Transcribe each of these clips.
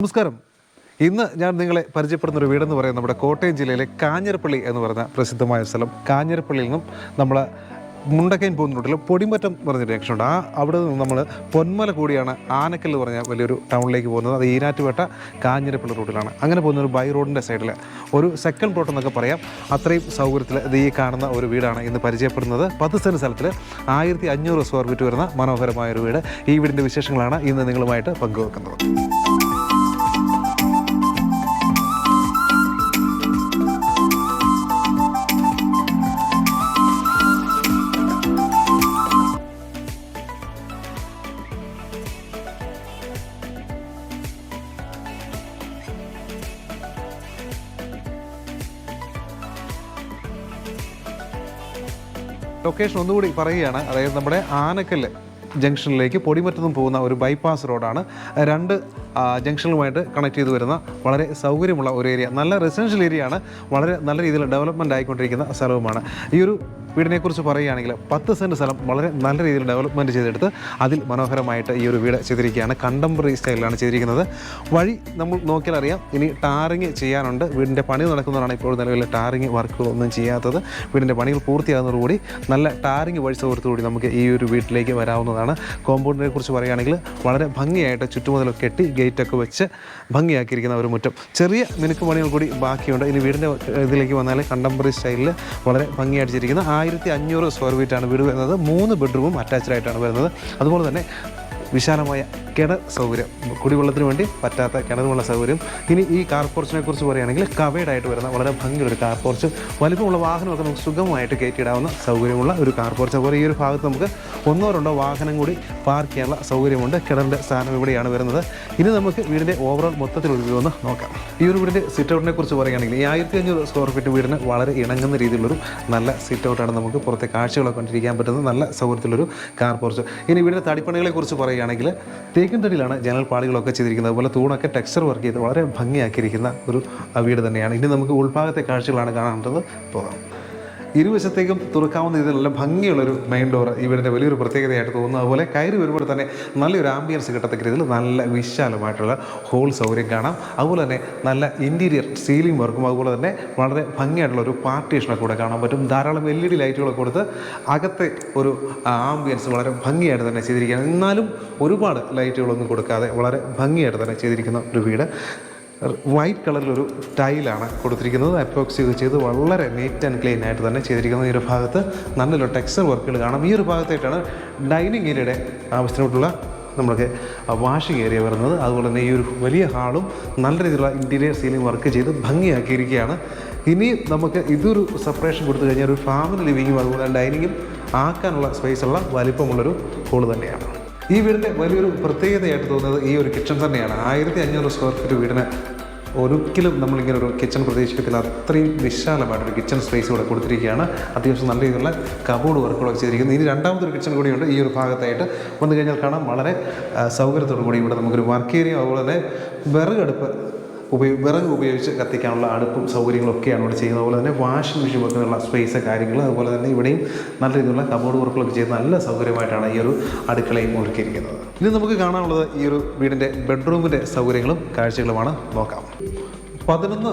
നമസ്കാരം. ഇന്ന് ഞാൻ നിങ്ങളെ പരിചയപ്പെടുന്ന ഒരു വീടെന്ന് പറയുന്നത് നമ്മുടെ കോട്ടയം ജില്ലയിലെ കാഞ്ഞിരപ്പള്ളി എന്ന് പറയുന്ന പ്രസിദ്ധമായ സ്ഥലം. കാഞ്ഞിരപ്പള്ളിയിൽ നിന്നും നമ്മൾ മുണ്ടക്കൈൻ പോകുന്ന റൂട്ടിൽ പൊടിമറ്റം എന്ന് പറഞ്ഞൊരു ജംഗ്ഷനുണ്ട് ആ അവിടെ നിന്ന് നമ്മൾ പൊന്മല കൂടിയാണ് ആനക്കൽ എന്ന് പറഞ്ഞ വലിയൊരു ടൗണിലേക്ക് പോകുന്നത്. അത് ഈരാറ്റുപേട്ട കാഞ്ഞിരപ്പള്ളി റോഡിലാണ് അങ്ങനെ പോകുന്ന ഒരു ബൈ റോഡിന്റെ സൈഡിൽ ഒരു സെക്കൻഡ് പ്ലോട്ട് എന്നൊക്കെ പറയാം. അത്രയും സൗകര്യത്തിൽ ഇത് ഈ കാണുന്ന ഒരു വീടാണ് ഇന്ന് പരിചയപ്പെടുന്നത്. പത്ത് സെന്റ് സ്ഥലത്തിൽ ആയിരത്തി അഞ്ഞൂറ് സ്ക്വയർ ഫീറ്റ് വരുന്ന മനോഹരമായ ഒരു വീട്. ഈ വീടിന്റെ വിശേഷങ്ങളാണ് ഇന്ന് നിങ്ങളുമായിട്ട് പങ്കുവെക്കുന്നത്. ലൊക്കേഷൻ ഒന്നുകൂടി പറയുകയാണ്. അതായത് നമ്മുടെ ആനക്കല്ല് ജംഗ്ഷനിലേക്ക് പൊടിമറ്റത്തും പോകുന്ന ഒരു ബൈപ്പാസ് റോഡാണ് രണ്ട് ജംഗ്ഷനുമായിട്ട് കണക്ട് ചെയ്ത് വരുന്ന വളരെ സൗകര്യമുള്ള ഒരു ഏരിയ നല്ല റെസിഡൻഷ്യൽ ഏരിയയാണ് വളരെ നല്ല രീതിയിൽ ഡെവലപ്മെന്റ് ആയിക്കൊണ്ടിരിക്കുന്ന സ്ഥലവുമാണ്. ഈ ഒരു വീടിനെക്കുറിച്ച് പറയുകയാണെങ്കിൽ പത്ത് സെന്റ് സ്ഥലം വളരെ നല്ല രീതിയിൽ ഡെവലപ്മെന്റ് ചെയ്തെടുത്ത് അതിൽ മനോഹരമായിട്ട് ഈ ഒരു വീട് ചെയ്തിരിക്കുകയാണ്. കണ്ടംപററി സ്റ്റൈലിലാണ് ചെയ്തിരിക്കുന്നത്. വഴി നമ്മൾ നോക്കിയാൽ അറിയാം ഇനി ടാറിങ് ചെയ്യാനുണ്ട്. വീടിന്റെ പണി നടക്കുന്നതാണ് ഇപ്പോൾ നിലവിൽ ടാറിങ് വർക്കുകളൊന്നും ചെയ്യാത്തത്. വീടിന്റെ പണികൾ പൂർത്തിയാകുന്നതോടുകൂടി നല്ല ടാറിങ് വഴി സൗകര്യത്തോടുകൂടി നമുക്ക് ഈ ഒരു വീട്ടിലേക്ക് വരാവുന്നതാണ്. കോമ്പൗണ്ടിനെ കുറിച്ച് പറയുകയാണെങ്കിൽ വളരെ ഭംഗിയായിട്ട് ചുറ്റുമുതലൊക്കെ കെട്ടി ഗേറ്റൊക്കെ വെച്ച് ഭംഗിയാക്കിയിരിക്കുന്ന ഒരു മുറ്റം. ചെറിയ മിനുക്ക് പണികൾ കൂടി ബാക്കിയുണ്ട്. ഇനി വീടിന്റെ ഇതിലേക്ക് വന്നാൽ കണ്ടംപററി സ്റ്റൈലിൽ വളരെ ഭംഗിയായിട്ട് ചെയ്തിരിക്കുന്ന ആയിരത്തി അഞ്ഞൂറ് സ്ക്വയർ ഫീറ്റാണ് വീട് വരുന്നത്. മൂന്ന് ബെഡ്റൂമും അറ്റാച്ച്ഡ് ആയിട്ടാണ് വരുന്നത്. അതുപോലെ തന്നെ വിശാലമായ കിണർ സൗകര്യം കുടിവെള്ളത്തിന് വേണ്ടി പറ്റാത്ത കിണറുമുള്ള സൗകര്യം. ഇനി ഈ കാർ പോർച്ചിനെ കുറിച്ച് പറയുകയാണെങ്കിൽ കവേഡായിട്ട് വരുന്ന വളരെ ഭംഗിയുള്ള ഒരു കാർ പോർച്ച് വലിപ്പമുള്ള വാഹനമൊക്കെ നമുക്ക് സുഗമമായിട്ട് കയറ്റിയിടാവുന്ന സൗകര്യമുള്ള ഒരു കാർ പോർച്ച് അതുപോലെ ഈ ഒരു ഭാഗത്ത് നമുക്ക് ഒന്നോ രണ്ടോ വാഹനം കൂടി പാർക്ക് ചെയ്യാനുള്ള സൗകര്യമുണ്ട്. കിണറിന്റെ സ്ഥാനം ഇവിടെയാണ് വരുന്നത്. ഇനി നമുക്ക് വീടിന്റെ ഓവറോൾ മൊത്തത്തിലുള്ള വ്യൂ ഒന്ന് നോക്കാം. ഈ ഒരു വീടിന്റെ സിറ്റ് ഔട്ടിനെ കുറിച്ച് പറയുകയാണെങ്കിൽ ഈ ആയിരത്തി അഞ്ഞൂറ് സ്ക്വയർ ഫീറ്റ് വീടിന് വളരെ ഇണങ്ങുന്ന രീതിയിലുള്ളൊരു നല്ല സിറ്റ് ഔട്ടാണ് നമുക്ക് പുറത്തെ കാഴ്ചകളൊക്കെ കണ്ടിരിക്കാൻ പറ്റുന്ന നല്ല സൗകര്യത്തിലൊരു കാർ പോർച്ച് ഇനി വീടിന്റെ തടിപ്പണികളെ കുറിച്ച് പറയുകയാണെങ്കിൽ തേക്കും തടിയിലാണ് ജനൽ പാളികളൊക്കെ ചെയ്തിരിക്കുന്നത്. അതുപോലെ തൂണൊക്കെ ടെക്സ്ചർ വർക്ക് ചെയ്ത് വളരെ ഭംഗിയാക്കിയിരിക്കുന്ന ഒരു വീട് തന്നെയാണ്. ഇനി നമുക്ക് ഉൾഭാഗത്തെ കാഴ്ചകളാണ് കാണേണ്ടത്. പോകാം. ഇരുവശത്തേക്കും തുറക്കാവുന്ന രീതിയിൽ നല്ല ഭംഗിയുള്ളൊരു മെയിൻ ഡോർ ഈ വീടിന്റെ വലിയൊരു പ്രത്യേകതയായിട്ട് തോന്നുന്നത്. അതുപോലെ കയറി വരുമ്പോൾ തന്നെ നല്ലൊരു ആംബിയൻസ് കിട്ടത്തക്ക രീതിയിൽ നല്ല വിശാലമായിട്ടുള്ള ഹോൾ സൗകര്യം കാണാം. അതുപോലെ തന്നെ നല്ല ഇന്റീരിയർ സീലിംഗ് വർക്കും അതുപോലെ തന്നെ വളരെ ഭംഗിയായിട്ടുള്ള ഒരു പാർട്ടീഷനൊക്കെ കൂടെ കാണാൻ പറ്റും. ധാരാളം എൽ ഇ ഡി ലൈറ്റുകളൊക്കെ കൊടുത്ത് അകത്തെ ഒരു ആംബിയൻസ് വളരെ ഭംഗിയായിട്ട് തന്നെ ചെയ്തിരിക്കുകയാണ്. എന്നാലും ഒരുപാട് ലൈറ്റുകളൊന്നും കൊടുക്കാതെ വളരെ ഭംഗിയായിട്ട് തന്നെ ചെയ്തിരിക്കുന്ന ഒരു വീട്. വൈറ്റ് കളറിലൊരു ടൈലാണ് കൊടുത്തിരിക്കുന്നത്. അപ്രോക്സി ചെയ്ത് വളരെ നീറ്റ് ആൻഡ് ക്ലീൻ ആയിട്ട് തന്നെ ചെയ്തിരിക്കുന്നത് ഈ ഒരു ഭാഗത്ത്. നല്ലൊരു ടെക്സ്ചർ വർക്കുകൾ കാണാം. ഈ ഒരു ഭാഗത്തായിട്ടാണ് ഡൈനിങ് ഏരിയയുടെ ആവശ്യത്തിനോട്ടുള്ള നമ്മൾക്ക് വാഷിംഗ് ഏരിയ വരുന്നത്. അതുപോലെ തന്നെ ഈ ഒരു വലിയ ഹാളും നല്ല രീതിയിലുള്ള ഇന്റീരിയർ സീലിംഗ് വർക്ക് ചെയ്ത് ഭംഗിയാക്കിയിരിക്കുകയാണ്. ഇനി നമുക്ക് ഇതൊരു സെപ്പറേഷൻ കൊടുത്തു കഴിഞ്ഞാൽ ഒരു ഫാമിലി ലിവിങ്ങും അതുപോലെ ഡൈനിങ്ങും ആക്കാനുള്ള സ്പേസുള്ള വലിപ്പമുള്ളൊരു ഹോൾ തന്നെയാണ്. ഈ വീടിന്റെ വലിയൊരു പ്രത്യേകതയായിട്ട് തോന്നുന്നത് ഈ ഒരു കിച്ചൺ തന്നെയാണ്. ആയിരത്തി അഞ്ഞൂറ് സ്ക്വയർ ഫീറ്റ് വീടിന് ഒരിക്കലും നമ്മളിങ്ങനെ ഒരു കിച്ചൺ പ്രതീക്ഷിക്കത്തില്ല അത്രയും വിശാലമായിട്ടൊരു കിച്ചൺ സ്പേസ് ഇവിടെ കൊടുത്തിരിക്കുകയാണ്. അത്യാവശ്യം നല്ല രീതിയിലുള്ള കബോർഡ് വർക്കുകളൊക്കെ ചെയ്തിരിക്കുന്നത് ഇനി രണ്ടാമതൊരു കിച്ചൺ കൂടിയുണ്ട്. ഈ ഒരു ഭാഗത്തായിട്ട് വന്നു കഴിഞ്ഞാൽ കാണാം. വളരെ സൗകര്യത്തോടു കൂടി ഇവിടെ നമുക്കൊരു വർക്ക് ഏരിയ അതുപോലെ തന്നെ വിറകടുപ്പ് ഉപയോഗ വിറക് ഉപയോഗിച്ച് കത്തിക്കാനുള്ള അടുപ്പും സൗകര്യങ്ങളൊക്കെയാണ് ഇവിടെ ചെയ്യുന്നത്. അതുപോലെ തന്നെ വാഷിംഗ് മെഷീൻ വെക്കാനുള്ള സ്പേസ് കാര്യങ്ങൾ അതുപോലെ തന്നെ ഇവിടെയും നല്ല രീതിയിലുള്ള കബോർഡ് വർക്കുകളൊക്കെ ചെയ്ത് നല്ല സൗകര്യമായിട്ടാണ് ഈ ഒരു അടുക്കളയും ഒരുക്കിയിരിക്കുന്നത്. ഇനി നമുക്ക് കാണാനുള്ളത് ഈ ഒരു വീടിന്റെ ബെഡ്റൂമിന്റെ സൗകര്യങ്ങളും കാഴ്ചകളുമാണ്. നോക്കാം. പതിനൊന്ന്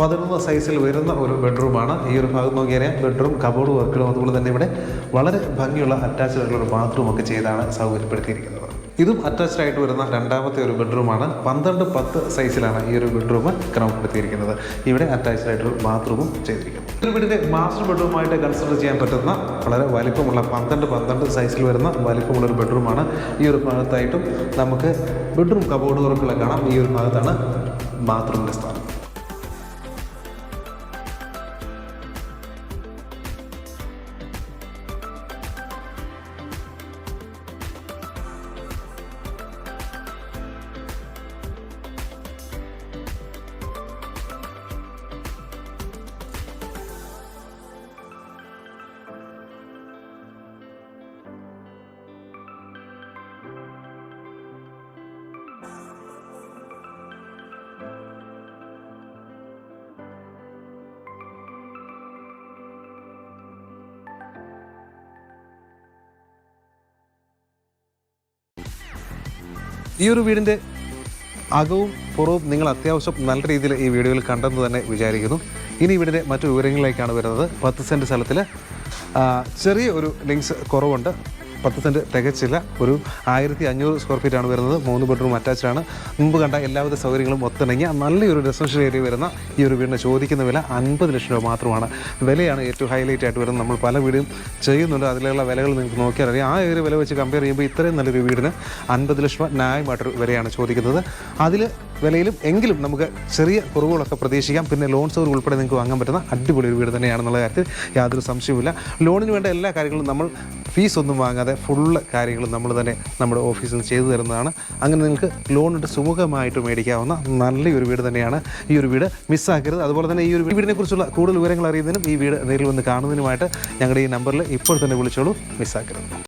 പതിനൊന്ന് സൈസിൽ വരുന്ന ഒരു ബെഡ്റൂമാണ് ഈ ഒരു ഭാഗം നോക്കിയാൽ ബെഡ്റൂം കബോർഡ് വർക്കുകളും അതുപോലെ തന്നെ ഇവിടെ വളരെ ഭംഗിയുള്ള അറ്റാച്ച്ഡ് ആയിട്ടുള്ള ഒരു ബാത്റൂമൊക്കെ ചെയ്താണ് സൗകര്യപ്പെടുത്തിയിരിക്കുന്നത്. ഇതും അറ്റാച്ച്ഡ് ആയിട്ട് വരുന്ന രണ്ടാമത്തെ ഒരു ബെഡ്റൂമാണ് പന്ത്രണ്ട് പത്ത് സൈസിലാണ് ഈ ഒരു ബെഡ്റൂം ക്രമപ്പെടുത്തിയിരിക്കുന്നത്. ഇവിടെ അറ്റാച്ച്ഡ് ആയിട്ടൊരു ബാത്റൂമും ചെയ്തിരിക്കുന്നു. ഒരു വീടിന്റെ മാസ്റ്റർ ബെഡ്റൂമായിട്ട് കൺസിഡർ ചെയ്യാൻ പറ്റുന്ന വളരെ വലിപ്പമുള്ള പന്ത്രണ്ട് പന്ത്രണ്ട് സൈസിൽ വരുന്ന വലിപ്പമുള്ള ഒരു ബെഡ്റൂമാണ് ഈ ഒരു ഭാഗത്തായിട്ടും നമുക്ക് ബെഡ്റൂം കബോർഡ് വർക്കുകളെ കാണാം. ഈ ഒരു ഭാഗത്താണ് ബാത്റൂമിന്റെ സ്ഥാനം. ഈ ഒരു വീടിന്റെ അകവും പുറവും നിങ്ങൾ അത്യാവശ്യം നല്ല രീതിയിൽ ഈ വീഡിയോയിൽ കണ്ടെന്ന് തന്നെ വിചാരിക്കുന്നു. ഇനി ഇവിടുത്തെ മറ്റു വിവരങ്ങളിലേക്കാണ് വരുന്നത്. പത്ത് സെന്റ് സ്ഥലത്തിൽ ചെറിയ ഒരു ലിങ്ക്സ് കുറവുണ്ട്. പത്ത് സെന്റ് തികച്ചില്ല. ഒരു ആയിരത്തി അഞ്ഞൂറ് സ്ക്വയർ ഫീറ്റ് ആണ് വരുന്നത്. മൂന്ന് ബെഡ്റൂം അറ്റാച്ചാണ് മുമ്പ് കണ്ട എല്ലാവിധ സൗകര്യങ്ങളും ഒത്തിണങ്ങിയ നല്ലൊരു റെസിഡൻഷ്യൽ ഏരിയ വരുന്ന ഈ ഒരു വീടിന് ചോദിക്കുന്ന വില അൻപത് ലക്ഷം രൂപ മാത്രമാണ്. വിലയാണ് ഏറ്റവും ഹൈലൈറ്റ് ആയിട്ട് വരുന്നത്. നമ്മൾ പല വീടും ചെയ്യുന്നുണ്ട്. അതിലുള്ള വിലകൾ നിങ്ങൾക്ക് നോക്കിയാൽ അറിയാം. ആ ഒരു വില വെച്ച് കമ്പയർ ചെയ്യുമ്പോൾ ഇത്രയും നല്ലൊരു വീടിന് അൻപത് ലക്ഷം രൂപ ന്യായമായിട്ടൊരു വിലയാണ് ചോദിക്കുന്നത്. അതിൽ വിലയിലും എങ്കിലും നമുക്ക് ചെറിയ കുറവുകളൊക്കെ പ്രതീക്ഷിക്കാം. പിന്നെ ലോൺ സൗകര്യം ഉൾപ്പെടെ നിങ്ങൾക്ക് വാങ്ങാൻ പറ്റുന്ന അടിപൊളി ഒരു വീട് തന്നെയാണെന്നുള്ള കാര്യത്തിൽ യാതൊരു സംശയവുമില്ല. ലോണിന് വേണ്ട എല്ലാ കാര്യങ്ങളും നമ്മൾ ഫീസ് ഒന്നും വാങ്ങാതെ ഫുള്ള് കാര്യങ്ങളും നമ്മൾ തന്നെ നമ്മുടെ ഓഫീസിൽ നിന്ന് ചെയ്തു തരുന്നതാണ്. അങ്ങനെ നിങ്ങൾക്ക് ലോണിട്ട് സുമുഖമായിട്ട് മേടിക്കാവുന്ന നല്ലൊരു വീട് തന്നെയാണ് ഈ ഒരു വീട്. മിസ്സാക്കരുത് അതുപോലെ തന്നെ ഈ ഒരു വീടിനെ കുറിച്ചുള്ള കൂടുതൽ വിവരങ്ങൾ അറിയുന്നതിനും ഈ വീട് നേരിൽ വന്ന് കാണുന്നതിനുമായിട്ട് ഞങ്ങളുടെ ഈ നമ്പറിൽ ഇപ്പോൾ തന്നെ വിളിച്ചോളൂ. മിസ്സാക്കരുത്